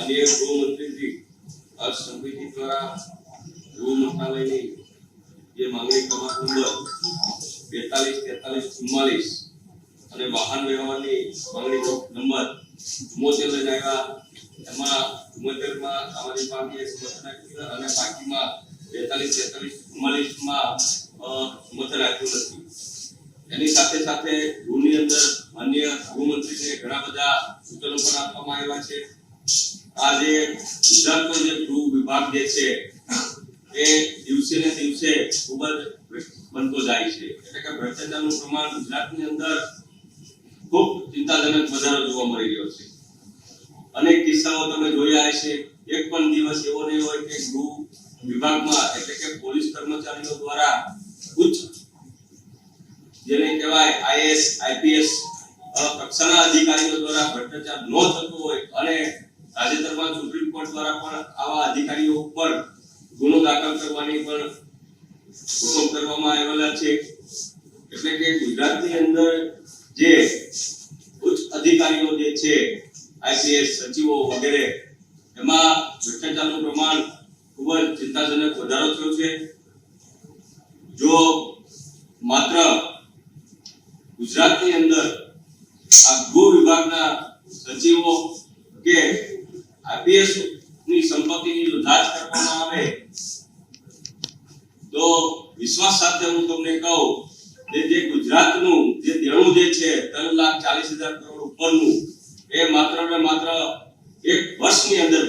માનનીય ગૃહમંત્રી શ્રી હર્ષ સંઘવી દ્વારા ગૃહ મંત્રાલયની જે માંગણી ક્રમાંક નંબર બેતાલીસ, તેતાલીસ, ચુમ્માલીસ અને વાહન વ્યવહારની માંગણી નંબર ચુમ્મોતેર લઈને આવ્યા. એમાં ચુમ્મોતેરમાં સામાજિક પાર્ટીએ સમર્થન અને બાકીમાં બેતાલીસ, તેતાલીસ, ચુમ્માલીસમાં સમર્થન આપ્યું નથી એની સાથે સાથે ગૃહની અંદર માન્ય ગૃહમંત્રીને ઘણા બધા સૂચનો પણ આપવામાં આવ્યા છે. આ જે ગુજરાતનો જે ગૃહ વિભાગ જે છે, એ દિવસે ને દિવસે ખૂબ જ બનતો જાય છે. એટલે કે ભ્રષ્ટાચારનું પ્રમાણ ગુજરાતની અંદર ખૂબ ચિંતાજનક વધારો જોવા મળી રહ્યો છે. અનેક કિસ્સાઓ તમે જોયા હશે એક પણ દિવસ એવો નહીં હોય કે ગૃહ વિભાગમાં એટલે કે પોલીસ કર્મચારીઓ દ્વારા ઉચ્ચ, જેને કહેવાય આઈએસ, આઈપીએસ કક્ષાના અધિકારીઓ દ્વારા ભ્રષ્ટાચાર ન થતો હોય અને તાજેતરમાં સુપ્રીમ કોર્ટ દ્વારા પણ આવા અધિકારીઓ ઉપર ગુનો દાખલ કરવાની પણ હુકમ કરવામાં આવેલા છે. એટલે કે ગુજરાતની અંદર જે ઉચ્ચ અધિકારીઓ જે છે, આઈપીએસ સચિવો વગેરે, એમાં ભ્રષ્ટાચારનું પ્રમાણ ખૂબ જ ચિંતાજનક વધારો થયો છે. જો માત્ર ગુજરાતની અંદર આ ગૃહ વિભાગના સચિવો કે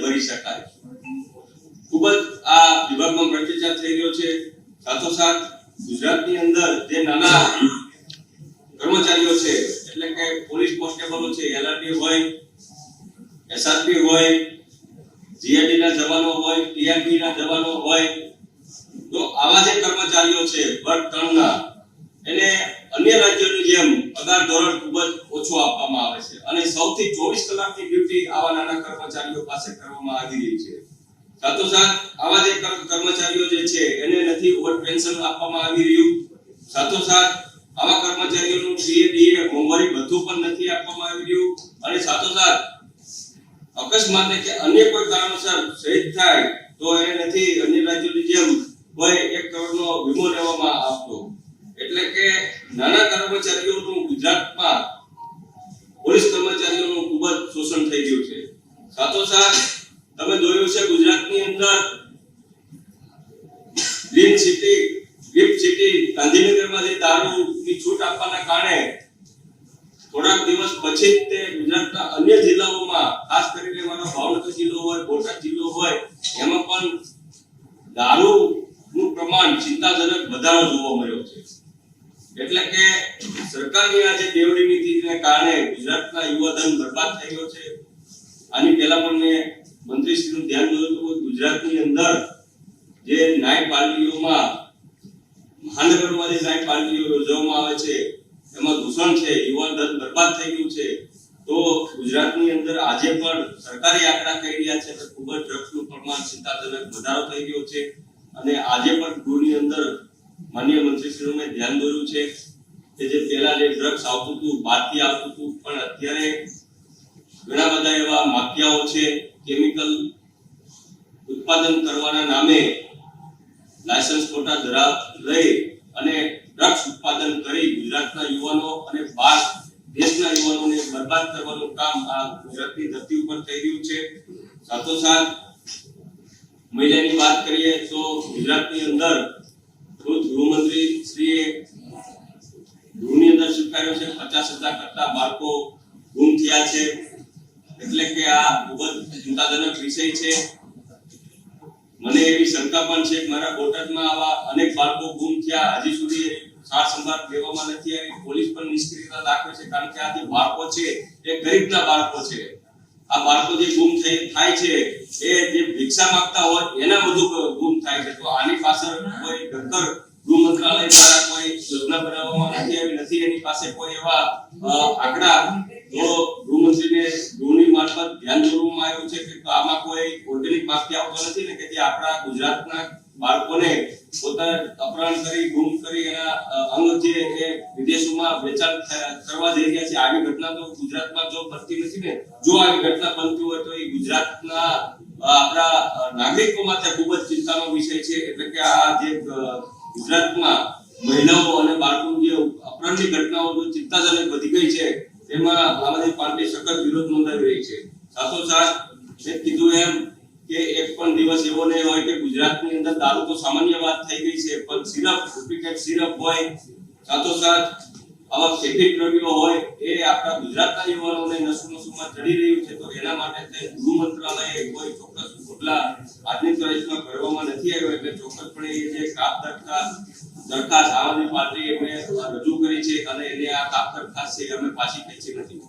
ભરી શકાય. ખૂબ જ આ વિભાગમાં ભ્રષ્ટાચાર રહ્યો છે. સાથોસાથ ગુજરાતની અંદર જે નાના કર્મચારીઓ છે, એટલે કે પોલીસ કોન્સ્ટેબલો છે એલઆરડી હોય એસઆરપી હોય જીઆઈડી ના જવાનો હોય ટીઆરપી ના જવાનો હોય, તો આવા જે કર્મચારીઓ છે, વર્ગ ત્રણના, એને અન્ય રાજ્યોની જેમ પગાર ધોરણ ખૂબ જ ઓછો આપવામાં આવે છે. અને સૌથી ચોવીસ કલાકની ડ્યુટી આવા નાના કર્મચારીઓ પાસે કરવામાં આવી રહી છે. સાથોસાથ, આવા જે કર્મચારીઓ જે છે, એને નથી ઓવર પેન્શન આપવામાં આવી રહ્યું. સાથોસાથ, આવા કર્મચારીઓનું ડીએ ડીએ મોંઘવારી બધું પણ નથી આપવામાં આવી રહ્યું. અને સાથોસાથ અકસ્માતે કે અન્ય કોઈ કારણોસર શહીદ થાય તો એ નથી અન્ય રાજ્યોની જેમ કોઈ એક કરોડનો વીમો લેવામાં આવતો. એટલે કે નાના કર્મચારીઓનું ગુજરાતમાં પોલીસ કર્મચારીઓનું ખૂબ જ શોષણ થઈ ગયું છે. સાથોસાથ, તમે જોયું છે ગુજરાતની અંદર ગ્રીન સિટી ગિફ્ટ સિટી ગાંધીનગરમાં જે દારૂની છૂટ આપવાના કારણે થોડાક દિવસ પછી જ તે ગુજરાતના અન્ય જિલ્લાઓમાં, ખાસ કરીને મારો ભાવનગર જિલ્લો હોય, બોટાદ જિલ્લો હોય, એમાં પણ દારૂનું પ્રમાણ ચિંતાજનક વધારો જોવા મળ્યો છે. એટલે કે સરકારની આ જે બેવડી નીતિને કારણે ગુજરાતના યુવાધન બરબાદ થઈ ગયો છે. આની પહેલા પણ મેં મંત્રીશ્રીનું ધ્યાન દોર્યું હતું ગુજરાતની અંદર જે ન્યાય પાર્ટીઓમાં મહાનગરમાં જે ન્યાય પાર્ટીઓ યોજવામાં આવે છે એમાં દૂષણ છે, યુવાન ધન બરબાદ થઈ ગયું છે. તો ગુજરાતની અંદર આજે પણ સરકારી આંકડા કહી રહ્યા છે કે ખૂબ જ ડ્રગ્સનું પ્રમાણ ચિંતાજનક વધારો થઈ ગયો છે. અને આજે પણ ગૃહની અંદર માન્ય મંત્રીશ્રીઓને ધ્યાન દોર્યું છે કે જે પહેલા જે ડ્રગ્સ આવતું હતું, બહારથી આવતું હતું, પણ અત્યારે ઘણા બધા એવા માફિયાઓ છે, કેમિકલ ઉત્પાદન કરવાના નામે લાયસન્સ ખોટા ધરાવ લઈ અને ડ્રગ્સ ઉત્પાદન કરી ગુજરાતના યુવાનો અને બાર દેશના યુવાનોને બરબાદ કરવાનું કામ આ ગુજરાતની ધરતી ઉપર થઈ રહ્યું છે. સાથોસાથ, મહિલાની વાત કરીએ તો ગુજરાતની અંદર ગૃહમંત્રી શ્રીએ ગૃહની અંદર સ્વીકાર્યો છે. પચાસ હજાર કરતા બાળકો ગુમ થયા છે. એટલે કે આ ખૂબ જ ચિંતાજનક વિષય છે. મને એવી શંકા પણ છે મારા બોટાદમાં આવા અનેક બાળકો ગુમ થયા. હજી સુધી સાર સંભાળ લેવામાં નથી આવી. પોલીસ પણ નિષ્ક્રિયતા દાખવે છે, કારણ કે આ જે બાળકો છે, એ ગરીબના બાળકો છે. આ બાળકો જે ગુમ થાય છે, એ જે ભિક્ષા માંગતા હોય, એના બધું ગુમ થાય છે. તો આની પાછળ કોઈ નક્કર ગૃહ મંત્રાલય દ્વારા કોઈ યોજના બનાવવામાં નથી આવી, નથી એની પાસે કોઈ એવા આંકડા. તો ગૃહમંત્રીને ગૃહની મારફત ધ્યાન દોરવામાં આવ્યું છે કે આમાં કોઈ ઓર્ગેનિક માફિયાઓ આવતો નથી ને કે જે આપણા ગુજરાતના બાળકોને વિષય છે. એટલે કે આ જે ગુજરાતમાં મહિલાઓ અને બાળકોની જે અપહરણની ઘટનાઓ જો ચિંતાજનક વધી ગઈ છે, તેમાં આમ આદમી પાર્ટી સખત વિરોધ નોંધાવી રહી છે. સાથોસાથ મેં કીધું એમ કે પણ દિવસ એવો નહીં હોય કે ગુજરાતની અંદર દારૂ તો સામાન્ય વાત થઈ ગઈ છે, પણ સિરપ, ડુપ્લિકેટ સિરપ હોય, સાથોસાથ આવા ફેબ્રિક દ્રવ્યો હોય, એ આપણા ગુજરાતના યુવાનોને નશો નશોમાં ચડી રહ્યું છે, તો એના માટે તે ગૃહ મંત્રાલયે કોઈ ચોક્કસ પગલા આજની તારીખમાં કરવામાં નથી આવ્યો, એટલે ચોક્કસપણે એ જે કાપ દરખાસ્ત દરખાસ્ત આમ આદમી પાર્ટીએ એમને રજૂ કરી છે અને એને આ કાપ દરખાસ્ત છે, અમે પાછી ખેંચી નથી.